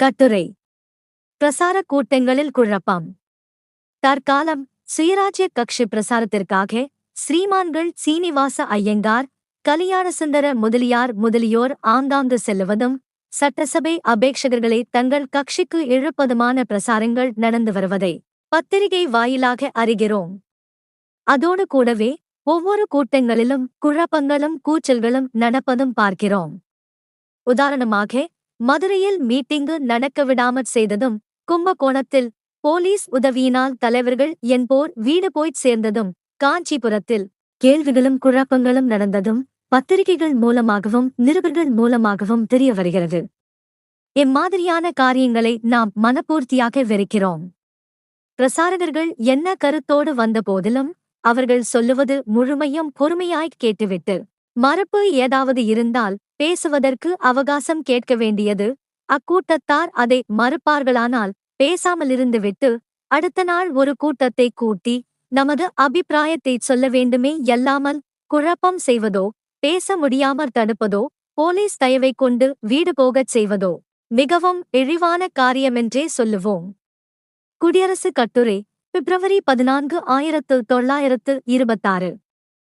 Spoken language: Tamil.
கட்டுரை. பிரசார கூட்டங்களில் குழப்பம். தற்காலம் சுயராஜ்ய கட்சி பிரசாரத்திற்காக ஸ்ரீமான்கள் சீனிவாச ஐயங்கார் கலியாணசுந்தர முதலியார் முதலியோர் ஆங்காங்கு செல்லுவதும் சட்டசபை அபேட்சகர்களை தங்கள் கட்சிக்கு இழுப்பதுமான பிரசாரங்கள் நடந்து வருவதை பத்திரிகை வாயிலாக அறிகிறோம். அதோடு கூடவே ஒவ்வொரு கூட்டங்களிலும் குழப்பங்களும் கூச்சல்களும் நடப்பதும் பார்க்கிறோம். உதாரணமாக மதுரையில் மீட்டிங்கு நடக்க விடாமற் செய்ததும் கும்பகோணத்தில் போலீஸ் உதவியினால் தலைவர்கள் என்போர் வீடு போய்ச் சேர்ந்ததும் காஞ்சிபுரத்தில் கேள்விகளும் குழப்பங்களும் நடந்ததும் பத்திரிகைகள் மூலமாகவும் நிருபர்கள் மூலமாகவும் தெரிய வருகிறது. இம்மாதிரியான காரியங்களை நாம் மனப்பூர்த்தியாக வெறுக்கிறோம். பிரசாரகர்கள் என்ன கருத்தோடு வந்த போதிலும் அவர்கள் சொல்லுவது முழுமையும் பொறுமையாய்க் கேட்டுவிட்டு மறுப்பு ஏதாவது இருந்தால் பேசுவதற்கு அவகாசம் கேட்க வேண்டியது. அக்கூட்டத்தார் அதை மறுப்பார்களானால் பேசாமலிருந்துவிட்டு அடுத்த நாள் ஒரு கூட்டத்தை கூட்டி நமது அபிப்பிராயத்தைச் சொல்ல வேண்டுமே எல்லாமல் குழப்பம் செய்வதோ பேச முடியாமற் தடுப்பதோ போலீஸ் தயவைக் கொண்டு வீடு போகச் செய்வதோ மிகவும் இழிவான காரியமென்றே சொல்லுவோம். குடியரசு கட்டுரை பிப்ரவரி பதினான்கு ஆயிரத்து தொள்ளாயிரத்து இருபத்தாறு.